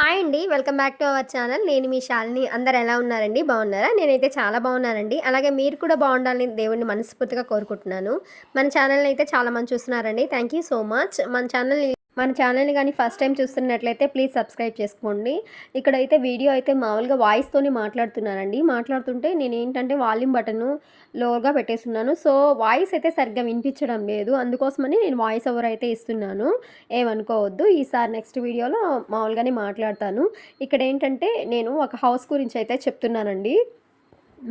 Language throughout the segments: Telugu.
హాయ్ అండి welcome back to our channel నేను మీ శాలిని అందరు ఎలా ఉన్నారండి? బాగున్నారా? నేనైతే చాలా బాగున్నానండి. అలాగే మీరు కూడా బాగుండాలని దేవుడిని మనస్ఫూర్తిగా కోరుకుంటున్నాను. మన ఛానల్ని అయితే చాలా మంది చూస్తున్నారండి. థ్యాంక్ యూ సో మచ్ మన ఛానల్ మన ఛానల్ని కానీ ఫస్ట్ టైం చూస్తున్నట్లయితే ప్లీజ్ సబ్స్క్రైబ్ చేసుకోండి. ఇక్కడైతే వీడియో అయితే మామూలుగా వాయిస్తోనే మాట్లాడుతున్నానండి. మాట్లాడుతుంటే నేను ఏంటంటే వాల్యూమ్ బటన్ లోగా పెట్టేస్తున్నాను. సో వాయిస్ అయితే సరిగ్గా వినిపించడం లేదు. అందుకోసమని నేను వాయిస్ ఓవర్ అయితే ఇస్తున్నాను. ఏమనుకోవద్దు. ఈసారి నెక్స్ట్ వీడియోలో మామూలుగానే మాట్లాడతాను. ఇక్కడ ఏంటంటే నేను ఒక హౌస్ గురించి అయితే చెప్తున్నానండి.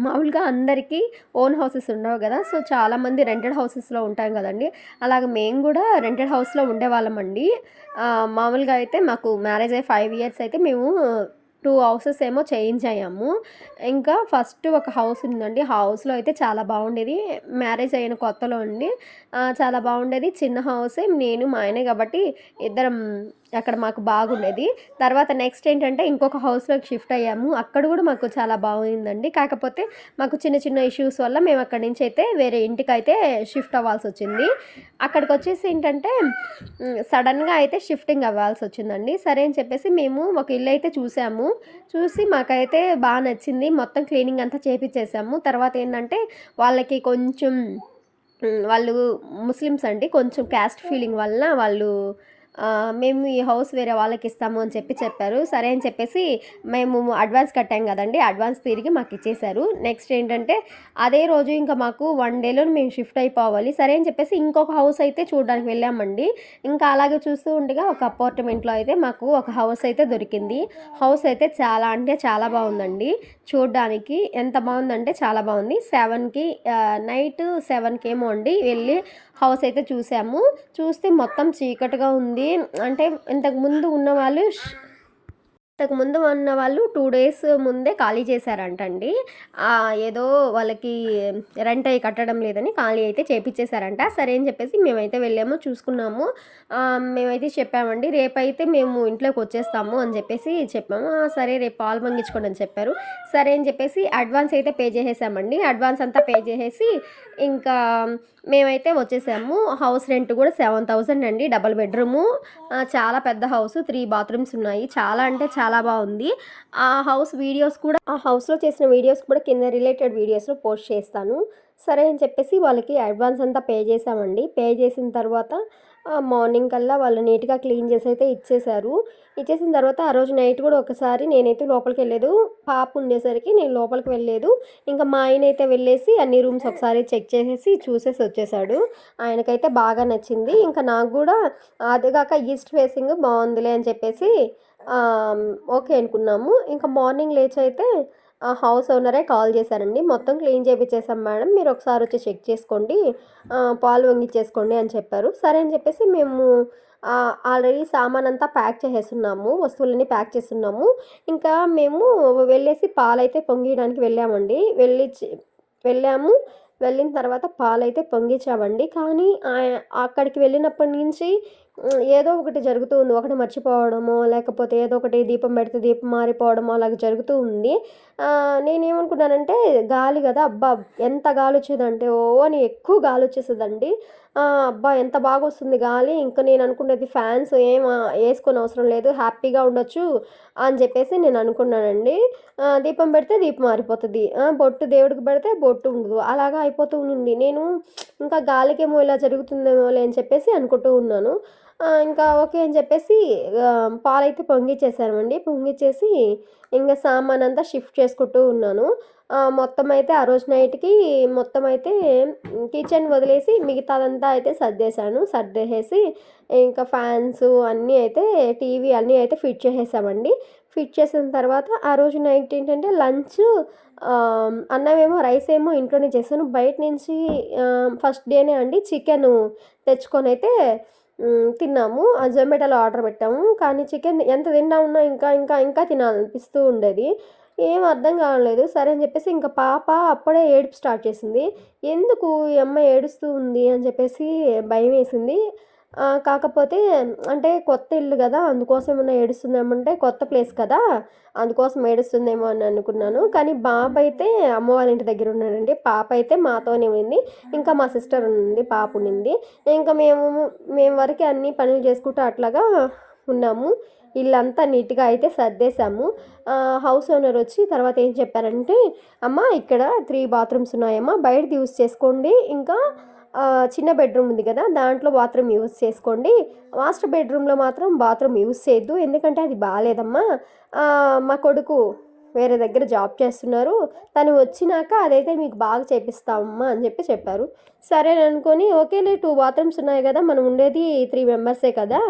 మామూలుగా అందరికీ ఓన్ హౌసెస్ ఉండవు కదా. సో చాలామంది రెంటెడ్ హౌసెస్లో ఉంటాం కదండి. అలాగ మేము కూడా రెంటెడ్ హౌస్లో ఉండేవాళ్ళమండి మామూలుగా అయితే మాకు మ్యారేజ్ అయ్యి ఫైవ్ ఇయర్స్ అయితే మేము టూ హౌసెస్ ఏమో చేంజ్ అయ్యాము. ఇంకా ఫస్ట్ ఒక హౌస్ ఉందండి. హౌస్లో అయితే చాలా బాగుండేది. మ్యారేజ్ అయిన కొత్తలో అండి. చాలా బాగుండేది. చిన్న హౌసే. నేను మా ఆయనే కాబట్టి ఇద్దరం అక్కడ మాకు బాగుండేది. తర్వాత నెక్స్ట్ ఏంటంటే ఇంకొక హౌస్లోకి షిఫ్ట్ అయ్యాము. అక్కడ కూడా మాకు చాలా బాగుందండి. కాకపోతే మాకు చిన్న చిన్న ఇష్యూస్ వల్ల మేము అక్కడి నుంచి అయితే వేరే ఇంటికి అయితే షిఫ్ట్ అవ్వాల్సి వచ్చింది. అక్కడికి వచ్చేసి ఏంటంటే సడన్గా అయితే షిఫ్టింగ్ అవ్వాల్సి వచ్చిందండి. సరే అని చెప్పేసి మేము ఒక ఇల్లు అయితే చూసాము. చూసి మాకైతే బాగా నచ్చింది. మొత్తం క్లీనింగ్ అంతా చేపించేసాము తర్వాత ఏంటంటే వాళ్ళకి కొంచెం వాళ్ళు ముస్లిమ్స్ అండి. కొంచెం క్యాస్ట్ ఫీలింగ్ వలన వాళ్ళు మేము ఈ హౌస్ వేరే వాళ్ళకి ఇస్తాము అని చెప్పి చెప్పారు. సరే అని చెప్పేసి మేము అడ్వాన్స్ కట్టాం కదండి అడ్వాన్స్ తిరిగి మాకు ఇచ్చేశారు. నెక్స్ట్ ఏంటంటే అదే రోజు ఇంకా మాకు వన్ డేలో మేము షిఫ్ట్ అయిపోవాలి. సరే అని చెప్పేసి ఇంకొక హౌస్ అయితే చూడడానికి వెళ్ళామండి. ఇంకా అలాగే చూస్తూ ఉండగా ఒక అపార్ట్మెంట్లో అయితే మాకు ఒక హౌస్ అయితే దొరికింది. హౌస్ అయితే చాలా అంటే చాలా బాగుందండి. చూడడానికి ఎంత బాగుందంటే చాలా బాగుంది. సెవెన్కి నైట్ సెవెన్కి ఏమో అండి వెళ్ళి హౌస్ అయితే చూసాము. చూస్తే మొత్తం చీకటిగా ఉంది. అంటే ఇంతకు ముందు ఉన్న వాళ్ళు ఇంతకుముందు ఇంతకు ముందు ఉన్న వాళ్ళు టూ డేస్ ముందే ఖాళీ చేశారంటండి. ఏదో వాళ్ళకి రెంట్ అయి కట్టడం లేదని ఖాళీ అయితే చేపించేశారంట సరే అని చెప్పేసి మేమైతే వెళ్ళాము చూసుకున్నాము. మేమైతే చెప్పామండి రేపైతే మేము ఇంట్లోకి వచ్చేస్తాము అని చెప్పేసి చెప్పాము. సరే రేపు పాలు పంగించుకోండి అని చెప్పారు. సరే అని చెప్పేసి అడ్వాన్స్ అయితే పే చేసేసామండి. అడ్వాన్స్ అంతా పే చేసేసి ఇంకా మేమైతే వచ్చేసాము. హౌస్ రెంట్ కూడా సెవెన్ థౌసండ్ అండి డబల్ బెడ్రూము. చాలా పెద్ద హౌస్ త్రీ బాత్రూమ్స్ ఉన్నాయి. చాలా అంటే చాలా చాలా బాగుంది. ఆ హౌస్ వీడియోస్ కూడా ఆ హౌస్లో చేసిన వీడియోస్ కూడా కింద రిలేటెడ్ వీడియోస్లో పోస్ట్ చేస్తాను. సరే అని చెప్పేసి వాళ్ళకి అడ్వాన్స్ అంతా పే చేసామండి పే చేసిన తర్వాత మార్నింగ్ కల్లా వాళ్ళు నీట్గా క్లీన్ చేసి అయితే ఇచ్చేశారు. ఇచ్చేసిన తర్వాత ఆ రోజు నైట్ కూడా ఒకసారి నేనైతే లోపలికి వెళ్ళలేదు. పాప ఉండేసరికి నేను లోపలికి వెళ్ళలేదు. ఇంకా మా ఆయన అయితే వెళ్ళేసి అన్ని రూమ్స్ ఒకసారి చెక్ చేసేసి చూసేసి వచ్చేసాడు. ఆయనకైతే బాగా నచ్చింది. ఇంకా నాకు కూడా అదిగాక ఈస్ట్ ఫేసింగ్ బాగుందిలే అని చెప్పేసి ఓకే అనుకున్నాము. ఇంకా మార్నింగ్ లేచి అయితే హౌస్ ఓనరే కాల్ చేశారండి. మొత్తం క్లీన్ చేయించేసాం మేడం. మీరు ఒకసారి వచ్చి చెక్ చేసుకోండి. పాలు వంగిచ్చేసుకోండి అని చెప్పారు. సరే అని చెప్పేసి మేము ఆల్రెడీ సామాన్ అంతా ప్యాక్ చేసేస్తున్నాము వస్తువులన్నీ ప్యాక్ చేస్తున్నాము ఇంకా మేము వెళ్ళేసి పాలైతే పొంగియడానికి వెళ్ళామండి. వెళ్ళి వెళ్ళాము. వెళ్ళిన తర్వాత పాలైతే పొంగించామండి. కానీ అక్కడికి వెళ్ళినప్పటి నుంచి ఏదో ఒకటి జరుగుతూ ఉంది. ఒకటి మర్చిపోవడమో లేకపోతే ఏదో ఒకటి దీపం పెడితే దీపం మారిపోవడమో అలాగ జరుగుతూ ఉంది. నేనేమనుకున్నానంటే గాలి కదా అబ్బా ఎంత గాలి వచ్చేదంటే ఓ అని ఎక్కువ గాలి వచ్చేసేదండి. అబ్బా ఎంత బాగా వస్తుంది గాలి. ఇంకా నేను అనుకున్నది ఫ్యాన్స్ ఏం వేసుకొని అవసరం లేదు హ్యాపీగా ఉండొచ్చు అని చెప్పేసి నేను అనుకున్నానండి. దీపం పెడితే దీపం మారిపోతుంది. బొట్టు దేవుడికి పెడితే బొట్టు ఉండదు. అలాగా అయిపోతూ ఉంది నేను ఇంకా గాలికేమో ఇలా జరుగుతుందేమో అని చెప్పేసి అనుకుంటూ ఉన్నాను. ఇంకా ఓకే అని చెప్పేసి పాలైతే పొంగిచ్చేసామండి పొంగిచ్చేసి ఇంకా సామాన్ అంతా షిఫ్ట్ చేసుకుంటూ ఉన్నాను. మొత్తం అయితే ఆ రోజు నైట్కి మొత్తం అయితే కిచెన్ వదిలేసి మిగతాదంతా అయితే సర్దేశాను. సర్దేసేసి ఇంకా ఫ్యాన్స్ అన్నీ అయితే టీవీ అన్నీ అయితే ఫిట్ చేసేసామండి. ఫిట్ చేసిన తర్వాత ఆ రోజు నైట్ ఏంటంటే లంచ్ అన్నమేమో రైస్ ఏమో ఇంట్లోనే చేశాను. బయట నుంచి ఫస్ట్ డేనే అండి చికెన్ తెచ్చుకొని అయితే తిన్నాము. ఆ జొమాటోలో ఆర్డర్ పెట్టాము. కానీ చికెన్ ఎంత తిన్నా ఉన్నా ఇంకా ఇంకా ఇంకా తినాలనిపిస్తూ ఉండేది. ఏం అర్థం కావట్లేదు. సరే అని చెప్పేసి ఇంకా పాప అప్పుడే ఏడుపు స్టార్ట్ చేసింది. ఎందుకు ఈ అమ్మాయి ఏడుస్తూ ఉంది అని చెప్పేసి భయం వేసింది. కాకపోతే అంటే కొత్త ఇల్లు కదా అందుకోసం ఏమన్నా ఏడుస్తుందేమంటే కొత్త ప్లేస్ కదా అందుకోసం ఏడుస్తుందేమో అని అనుకున్నాను. కానీ బాబు అయితే అమ్మవారి ఇంటి దగ్గర ఉన్నాడండి పాప అయితే మాతోనే ఉంది ఇంకా మా సిస్టర్ ఉంది పాప ఉండింది. ఇంకా మేము మేము వరకు అన్ని పనులు చేసుకుంటూ అట్లాగా ఉన్నాము. ఇల్లంతా నీట్గా అయితే సర్దేశాము. హౌస్ ఓనర్ వచ్చి తర్వాత ఏం చెప్పారంటే అమ్మ ఇక్కడ త్రీ బాత్రూమ్స్ ఉన్నాయమ్మా బయటది యూస్ చేసుకోండి. ఇంకా చిన్న బెడ్రూమ్ ఉంది కదా దాంట్లో బాత్రూమ్ యూజ్ చేసుకోండి. మాస్టర్ బెడ్రూమ్లో మాత్రం బాత్రూమ్ యూజ్ చేయొద్దు ఎందుకంటే అది బాగాలేదమ్మా మా కొడుకు వేరే దగ్గర జాబ్ చేస్తున్నారు. తను వచ్చినాక అదైతే మీకు బాగా చేపిస్తామమ్మా అని చెప్పి చెప్పారు. సరే అనుకొని ఓకేలే టూ బాత్రూమ్స్ ఉన్నాయి కదా మనం ఉండేది త్రీ మెంబర్సే కదా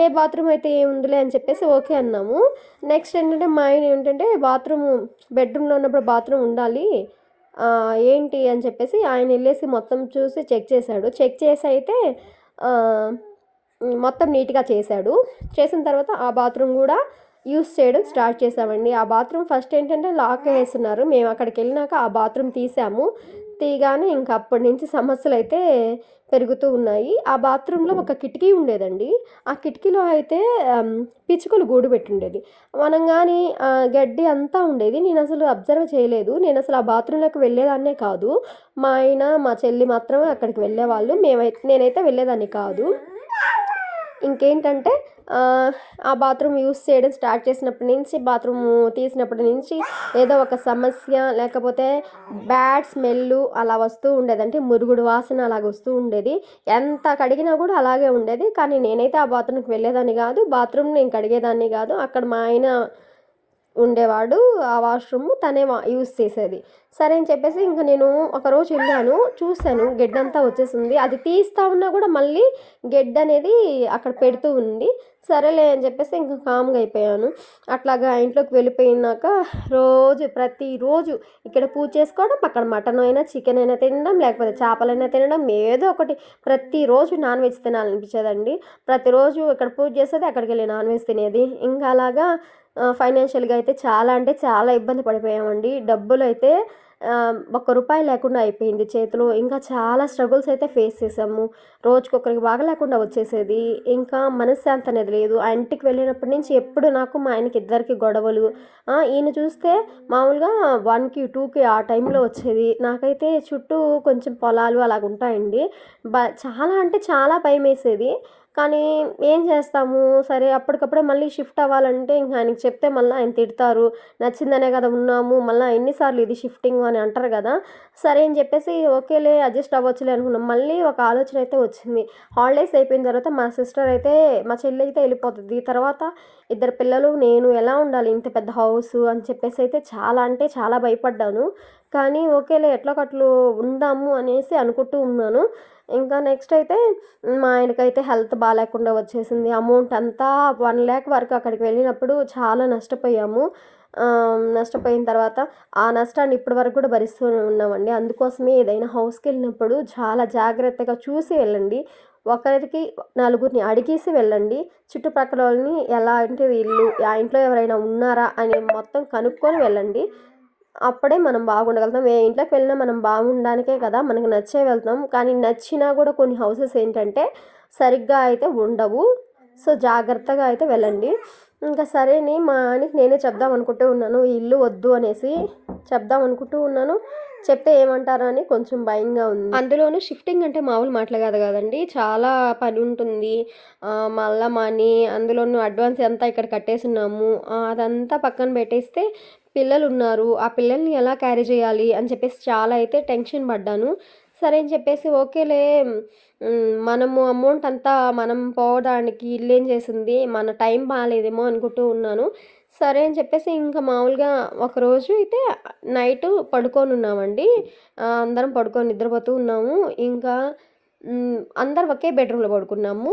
ఏ బాత్రూమ్ అయితే ఏముందిలే అని చెప్పేసి ఓకే అన్నాము. నెక్స్ట్ ఏంటంటే మా ఆయన ఏంటంటే బాత్రూమ్ బెడ్రూమ్లో ఉన్నప్పుడు బాత్రూమ్ ఉండాలి ఏంటి అని చెప్పేసి ఆయన వెళ్ళేసి మొత్తం చూసి చెక్ చేశాడు. చెక్ చేసి అయితే మొత్తం నీట్గా చేశాడు. చేసిన తర్వాత ఆ బాత్రూమ్ కూడా యూస్ చేయడం స్టార్ట్ చేసామండి ఆ బాత్రూమ్ ఫస్ట్ ఏంటంటే లాక్ వేస్తున్నారు. మేము అక్కడికి వెళ్ళినాక ఆ బాత్రూమ్ తీసాము. తీగానే ఇంకా అప్పటి నుంచి సమస్యలు అయితే పెరుగుతూ ఉన్నాయి. ఆ బాత్రూంలో ఒక కిటికీ ఉండేదండి. ఆ కిటికీలో అయితే పిచ్చుకలు గూడు పెట్టుండేది. మనం కానీ గడ్డి అంతా ఉండేది. నేను అసలు అబ్జర్వ్ చేయలేదు. నేను అసలు ఆ బాత్రూంలోకి వెళ్ళేదాన్నే కాదు. మా ఆయన మా చెల్లి మాత్రమే అక్కడికి వెళ్ళేవాళ్ళు. మేమైతే నేనైతే వెళ్ళేదాన్ని కాదు. ఇంకేంటంటే ఆ, బాత్రూమ్ యూస్ చేయడం స్టార్ట్ చేసినప్పటి నుంచి బాత్రూమ్ తీసినప్పటి నుంచి ఏదో ఒక సమస్య లేకపోతే బ్యాడ్ స్మెల్ అలా వస్తూ ఉండేది. అంటే మురుగుడు వాసన అలాగ వస్తూ ఉండేది. ఎంత కడిగినా కూడా అలాగే ఉండేది. కానీ నేనైతే ఆ బాత్రూమ్కి వెళ్ళేదాన్ని కాదు బాత్రూమ్ నేను కడిగేదాన్ని కాదు. అక్కడ మా ఆయన ఉండేవాడు. ఆ వాష్రూమ్ తనే వా- యూస్ చేసేది. సరే అని చెప్పేసి ఇంకా నేను ఒకరోజు వెళ్ళాను. చూశాను. గెడ్డంతా వచ్చేసింది. అది తీస్తా ఉన్నా కూడా మళ్ళీ గెడ్డ అనేది అక్కడ పెడుతూ ఉంది. సరేలే అని చెప్పేసి ఇంకా కామ్గా అయిపోయాను. అట్లాగా ఇంట్లోకి వెళ్ళిపోయినాక రోజు ప్రతిరోజు ఇక్కడ పూజ చేసుకోవడం అక్కడ మటన్ అయినా చికెన్ అయినా తినడం లేకపోతే చేపలైనా తినడం ఏదో ఒకటి. ప్రతిరోజు నాన్ వెజ్ తినాలనిపించేదండి. ప్రతిరోజు ఇక్కడ పూజ చేసేది అక్కడికి వెళ్ళి నాన్ వెజ్ తినేది. ఇంకా అలాగా ఫైనాన్షియల్గా అయితే చాలా అంటే చాలా ఇబ్బంది పడిపోయామండి. డబ్బులు అయితే ఒక్క రూపాయి లేకుండా అయిపోయింది చేతిలో. ఇంకా చాలా స్ట్రగుల్స్ అయితే ఫేస్ చేసాము రోజుకొకరికి బాగా లేకుండా వచ్చేసేది. ఇంకా మనశ్శాంతి అనేది లేదు. ఆ ఇంటికి వెళ్ళినప్పటి నుంచి ఎప్పుడు నాకు మా ఆయనకి ఇద్దరికి గొడవలు. ఈయన చూస్తే మామూలుగా వన్కి టూకి ఆ టైంలో వచ్చేది. నాకైతే చుట్టూ కొంచెం పొలాలు అలాగ ఉంటాయండి బ చాలా అంటే చాలా భయం వేసేది కానీ ఏం చేస్తాము? సరే అప్పటికప్పుడే మళ్ళీ షిఫ్ట్ అవ్వాలంటే ఇంకా ఆయనకి చెప్తే మళ్ళీ ఆయన తిడతారు. నచ్చిందనే కదా ఉన్నాము మళ్ళీ ఎన్నిసార్లు ఇది షిఫ్టింగ్ అని అంటారు కదా. సరే అని చెప్పేసి ఓకేలే అడ్జస్ట్ అవ్వచ్చులే అనుకున్నాం. మళ్ళీ ఒక ఆలోచన అయితే వచ్చింది. హాలిడేస్ అయిపోయిన తర్వాత మా సిస్టర్ అయితే మా చెల్లి అయితే వెళ్ళిపోతుంది. తర్వాత ఇద్దరు పిల్లలు నేను ఎలా ఉండాలి? ఇంత పెద్ద హౌస్ అని చెప్పేసి అయితే చాలా అంటే చాలా భయపడ్డాను. కానీ ఓకేలే ఎట్లా కట్లు ఉందాము అనేసి అనుకుంటూ ఉన్నాను. ఇంకా నెక్స్ట్ అయితే మా ఆయనకైతే హెల్త్ బాగాలేకుండా వచ్చేసింది. అమౌంట్ అంతా వన్ ల్యాక్ వరకు అక్కడికి వెళ్ళినప్పుడు చాలా నష్టపోయాము. నష్టపోయిన తర్వాత ఆ నష్టాన్ని ఇప్పటి వరకు కూడా భరిస్తూనే ఉన్నామండి. అందుకోసమే ఏదైనా హౌస్కి వెళ్ళినప్పుడు చాలా జాగ్రత్తగా చూసి వెళ్ళండి. ఒకరికి నలుగురిని అడిగేసి వెళ్ళండి. చుట్టుపక్కల వాళ్ళని ఎలాంటి వీళ్ళు ఆ ఇంట్లో ఎవరైనా ఉన్నారా అని మొత్తం కనుక్కొని వెళ్ళండి. అప్పుడే మనం బాగుండగలుగుతాం. ఏ ఇంట్లోకి వెళ్ళినా మనం బాగుండడానికే కదా మనకు నచ్చే వెళ్తాం. కానీ నచ్చినా కూడా కొన్ని హౌసెస్ ఏంటంటే సరిగ్గా అయితే ఉండవు. సో జాగ్రత్తగా అయితే వెళ్ళండి. ఇంకా సరే అని మా ఆయనకి నేనే చెప్దాం అనుకుంటూ ఉన్నాను. ఈ ఇల్లు వద్దు అనేసి చెప్దాం అనుకుంటూ ఉన్నాను. చెప్తే ఏమంటారా అని కొంచెం భయంగా ఉంది. అందులోనూ షిఫ్టింగ్ అంటే మామూలు మాటలు కాదు కదండి. చాలా పని ఉంటుంది. మళ్ళా మనీ అందులోనూ అడ్వాన్స్ అంతా ఇక్కడ కట్టేసి ఉన్నాము అదంతా పక్కన పెట్టేస్తే పిల్లలు ఉన్నారు ఆ పిల్లల్ని ఎలా క్యారీ చేయాలి? అని చెప్పేసి చాలా అయితే టెన్షన్ పడ్డాను. సరే అని చెప్పేసి ఓకేలే మనము అమౌంట్ అంతా మనం పోవడానికి ఇల్లు ఏం చేసింది? మన టైం బాగాలేదేమో అనుకుంటూ ఉన్నాను. సరే అని చెప్పేసి ఇంకా మామూలుగా ఒకరోజు అయితే నైట్ పడుకొని ఉన్నామండి. అందరం పడుకొని నిద్రపోతూ ఉన్నాము. ఇంకా అందరు అందరం ఒకే బెడ్రూమ్లో పడుకున్నాము.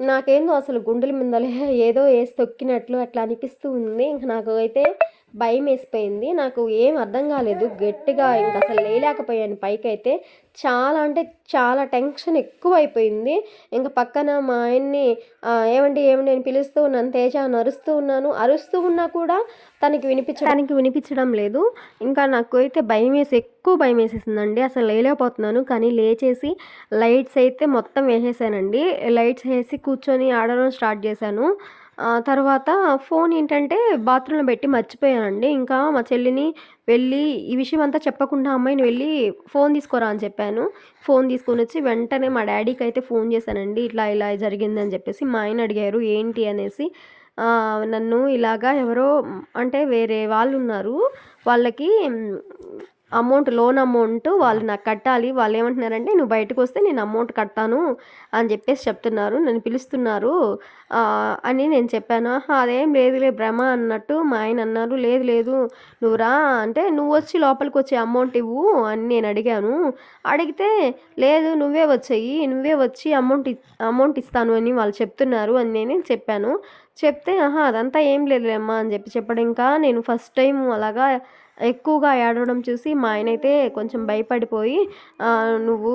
నాకేందో అసలు గుండెల మిందలే ఏదో వేసి తొక్కినట్లు అట్లా అనిపిస్తూ ఉంది. ఇంకా నాకు అయితే భయం వేసిపోయింది నాకు ఏం అర్థం కాలేదు. గట్టిగా ఇంకా అసలు లేలేకపోయాను పైకైతే. చాలా అంటే చాలా టెన్షన్ ఎక్కువ అయిపోయింది ఇంకా పక్కన మా ఆయన్ని ఏమండి ఏమండి నేను పిలుస్తూ ఉన్నాను. తేజ అని అరుస్తూ ఉన్నాను. అరుస్తూ ఉన్నా కూడా తనకి వినిపించడానికి వినిపించడం లేదు. ఇంకా నాకు అయితే భయం వేసి ఎక్కువ భయం వేసేసిందండి అసలు లేలేకపోతున్నాను. కానీ లేచేసి లైట్స్ అయితే మొత్తం వేసేసానండి. లైట్స్ వేసి కూర్చొని ఆడడం స్టార్ట్ చేశాను. తర్వాత ఫోన్ ఏంటంటే బాత్రూంలో పెట్టి మర్చిపోయానండి. ఇంకా మా చెల్లిని వెళ్ళి ఈ విషయం అంతా చెప్పకుండా అమ్మాయిని వెళ్ళి ఫోన్ తీసుకోరా అని చెప్పాను. ఫోన్ తీసుకొని వచ్చి వెంటనే మా డాడీకి అయితే ఫోన్ చేశానండి. ఇట్లా ఇలా జరిగిందని చెప్పేసి మా ఆయన అడిగారు ఏంటి? అనేసి. నన్ను ఇలాగా ఎవరో అంటే వేరే వాళ్ళు ఉన్నారు. వాళ్ళకి అమౌంట్ లోన్ అమౌంట్ వాళ్ళు నాకు కట్టాలి. వాళ్ళు ఏమంటున్నారంటే నువ్వు బయటకు వస్తే నేను అమౌంట్ కట్టాను అని చెప్పేసి చెప్తున్నారు. నన్ను పిలుస్తున్నారు. అని నేను చెప్పాను. అదేం లేదులే భ్రమ అన్నట్టు మా ఆయన అన్నారు. లేదు లేదు. నువ్వురా అంటే నువ్వు వచ్చి లోపలికి వచ్చే అమౌంట్ ఇవ్వు అని నేను అడిగాను. అడిగితే లేదు నువ్వే వచ్చేయి. నువ్వే వచ్చి అమౌంట్ అమౌంట్ ఇస్తాను అని వాళ్ళు చెప్తున్నారు అని నేను చెప్పాను. చెప్తే ఆహా అదంతా ఏం లేదులేమ్మా అని చెప్పి చెప్పడం. ఇంకా నేను ఫస్ట్ టైం అలాగా ఎక్కువగా ఏడవడం చూసి మా ఆయన అయితే కొంచెం భయపడిపోయి నువ్వు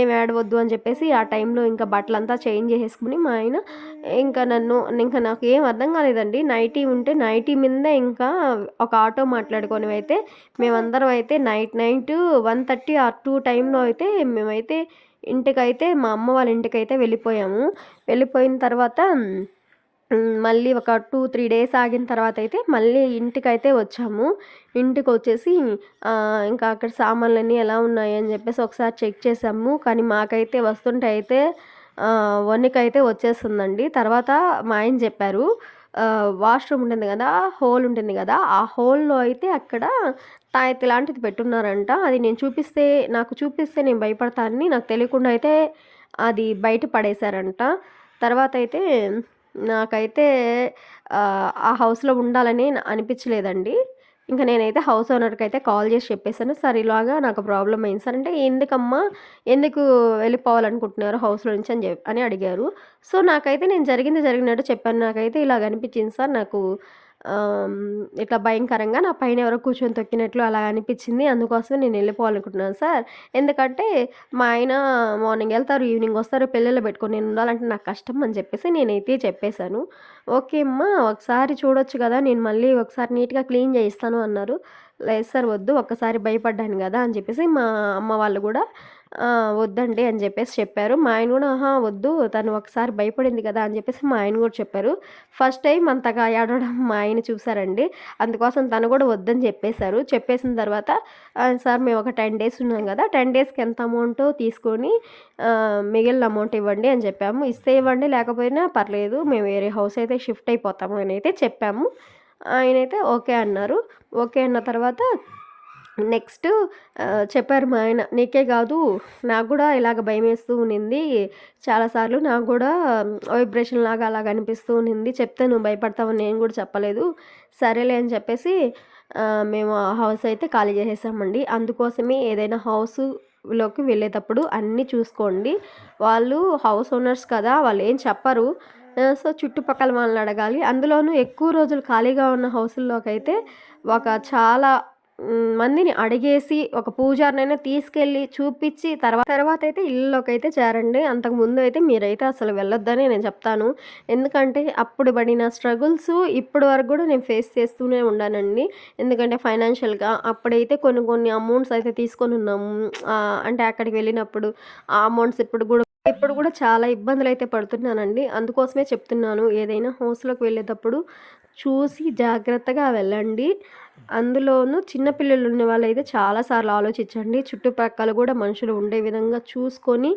ఏం ఏడవద్దు అని చెప్పేసి ఆ టైంలో ఇంకా బట్టలంతా చేంజ్ చేసేసుకుని మా ఆయన ఇంకా నన్ను ఇంకా నాకు ఏం అర్థం కాలేదండి. నైటీ ఉంటే నైటీ మీద ఇంకా ఒక ఆటో మాట్లాడుకొని అయితే మేమందరం అయితే night night one thirty or two టైంలో అయితే మేమైతే ఇంటికైతే మా అమ్మ వాళ్ళ ఇంటికైతే వెళ్ళిపోయాము. వెళ్ళిపోయిన తర్వాత మళ్ళీ ఒక టూ త్రీ డేస్ ఆగిన తర్వాత అయితే మళ్ళీ ఇంటికైతే వచ్చాము. ఇంటికి వచ్చేసి ఇంకా అక్కడ సామాన్లన్నీ ఎలా ఉన్నాయి అని చెప్పేసి ఒకసారి చెక్ చేసాము. కానీ మాకైతే వస్తుంటే అయితే వన్నికైతే వచ్చేస్తుందండి. తర్వాత మా ఆయన చెప్పారు వాష్రూమ్ ఉంటుంది కదా హోల్ ఉంటుంది కదా ఆ హోల్లో అయితే అక్కడ తాయెత్తి లాంటిది పెట్టున్నారంట. అది నేను చూపిస్తే నాకు చూపిస్తే నేను భయపడతానని నాకు తెలియకుండా అయితే అది బయట పడేశారంట. తర్వాత అయితే నాకైతే ఆ హౌస్లో ఉండాలని అనిపించలేదండి. ఇంకా నేనైతే హౌస్ ఓనర్కి అయితే కాల్ చేసి చెప్పేసాను సార్ ఇలాగా నాకు ప్రాబ్లం అయింది సార్. అంటే ఎందుకమ్మా? ఎందుకు వెళ్ళిపోవాలనుకుంటున్నారు హౌస్లో నుంచి? అని చెప్పి అని అడిగారు. సో నాకైతే నేను జరిగింది జరిగినట్టు చెప్పాను. నాకైతే ఇలాగ అనిపించింది సార్. నాకు ఇట్లా భయంకరంగా నా పైన ఎవరో కూర్చొని తొక్కినట్లు అలా అనిపించింది. అందుకోసమే నేను వెళ్ళిపోవాలనుకుంటున్నాను సార్. ఎందుకంటే మా ఆయన మార్నింగ్ వెళ్తారు ఈవినింగ్ వస్తారు పిల్లలు పెట్టుకొని నేను ఉండాలంటే నాకు కష్టం అని చెప్పేసి నేనైతే చెప్పేశాను. ఓకే అమ్మా ఒకసారి చూడొచ్చు కదా నేను మళ్ళీ ఒకసారి నీట్గా క్లీన్ చేయిస్తాను అన్నారు. లేదు సార్ వద్దు ఒక్కసారి భయపడ్డాను కదా అని చెప్పేసి మా అమ్మ వాళ్ళు కూడా వద్దండి అని చెప్పేసి చెప్పారు. మా ఆయన కూడా ఆహా వద్దు తను ఒకసారి భయపడింది కదా అని చెప్పేసి మా ఆయన కూడా చెప్పారు. ఫస్ట్ టైం అంతగా ఏడవడం మా ఆయన చూసారండి. అందుకోసం తను కూడా వద్దని చెప్పేశారు. చెప్పేసిన తర్వాత సార్ మేము ఒక టెన్ డేస్ ఉన్నాం కదా టెన్ డేస్కి ఎంత అమౌంట్ తీసుకొని మిగిలిన అమౌంట్ ఇవ్వండి అని చెప్పాము. ఇస్తే ఇవ్వండి లేకపోయినా పర్లేదు మేము వేరే హౌస్ అయితే షిఫ్ట్ అయిపోతాము అని అయితే చెప్పాము. ఆయనైతే ఓకే అన్నారు. ఓకే అన్న తర్వాత నెక్స్ట్ చెప్పారు మా ఆయన. నీకే కాదు నాకు కూడా ఇలాగ భయం వేస్తూ ఉన్నింది చాలాసార్లు నాకు కూడా వైబ్రేషన్ లాగా అలాగ అనిపిస్తూ ఉన్నింది చెప్తే నువ్వు భయపడతావు నేను కూడా చెప్పలేదు. సరేలే అని చెప్పేసి మేము ఆ హౌస్ అయితే ఖాళీ చేసేసామండి. అందుకోసమే ఏదైనా హౌస్లోకి వెళ్ళేటప్పుడు అన్నీ చూసుకోండి. వాళ్ళు హౌస్ ఓనర్స్ కదా వాళ్ళు ఏం చెప్పరు. సో చుట్టుపక్కల వాళ్ళని అడగాలి. అందులోనూ ఎక్కువ రోజులు ఖాళీగా ఉన్న హౌసుల్లోకి అయితే ఒక చాలా మందిని అడిగేసి ఒక పూజారినైనా తీసుకెళ్ళి చూపించి తర్వాత తర్వాత అయితే ఇళ్ళలోకి అయితే చేరండి. అంతకు ముందు అయితే మీరైతే అసలు వెళ్ళొద్దని నేను చెప్తాను. ఎందుకంటే అప్పుడు పడిన స్ట్రగుల్స్ ఇప్పటి వరకు కూడా నేను ఫేస్ చేస్తూనే ఉన్నానండి. ఎందుకంటే ఫైనాన్షియల్గా అప్పుడైతే కొన్ని కొన్ని అమౌంట్స్ అయితే తీసుకొని ఉన్నాము. అంటే అక్కడికి వెళ్ళినప్పుడు ఆ అమౌంట్స్ ఇప్పుడు కూడా ఇప్పుడు కూడా చాలా ఇబ్బందులు అయితే పడుతున్నానండి. అందుకోసమే చెప్తున్నాను. ఏదైనా హౌస్లోకి వెళ్ళేటప్పుడు చూసి జాగ్రత్తగా వెళ్ళండి. అందులోనూ చిన్నపిల్లలు ఉన్న వాళ్ళైతే చాలాసార్లు ఆలోచించండి. చుట్టుపక్కల కూడా మనుషులు ఉండే విధంగా చూసుకొని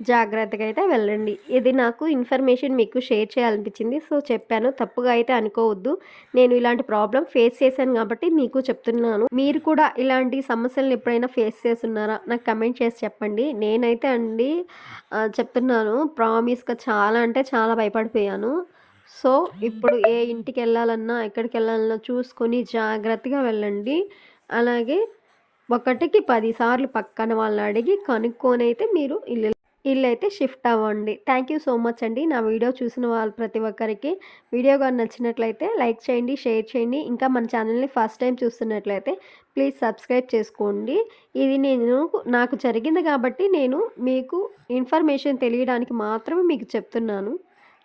జాగ్రత్తగా అయితే వెళ్ళండి. ఇది నాకు ఇన్ఫర్మేషన్ మీకు షేర్ చేయాలనిపించింది. సో చెప్పాను. తప్పుగా అయితే అనుకోవద్దు. నేను ఇలాంటి ప్రాబ్లం ఫేస్ చేశాను కాబట్టి మీకు చెప్తున్నాను. మీరు కూడా ఇలాంటి సమస్యలను ఎప్పుడైనా ఫేస్ చేస్తున్నారా? నాకు కమెంట్ చేసి చెప్పండి. నేనైతే అండి చెప్తున్నాను. ప్రామిస్గా చాలా అంటే చాలా భయపడిపోయాను. సో ఇప్పుడు ఏ ఇంటికి వెళ్ళాలన్నా ఎక్కడికి వెళ్ళాలన్నా చూసుకొని జాగ్రత్తగా వెళ్ళండి. అలాగే ఒకటికి పదిసార్లు పక్కన వాళ్ళని అడిగి కనుక్కొని అయితే మీరు ఇల్లు ఇల్లు అయితే షిఫ్ట్ అవ్వండి. థ్యాంక్ యూ సో మచ్ అండి. నా వీడియో చూసిన వాళ్ళు ప్రతి ఒక్కరికి. వీడియో కానీ నచ్చినట్లయితే లైక్ చేయండి షేర్ చేయండి. ఇంకా మన ఛానల్ని ఫస్ట్ టైం చూస్తున్నట్లయితే ప్లీజ్ సబ్స్క్రైబ్ చేసుకోండి. ఇది నేను నాకు జరిగింది కాబట్టి నేను మీకు ఇన్ఫర్మేషన్ తెలియడానికి మాత్రమే మీకు చెప్తున్నాను.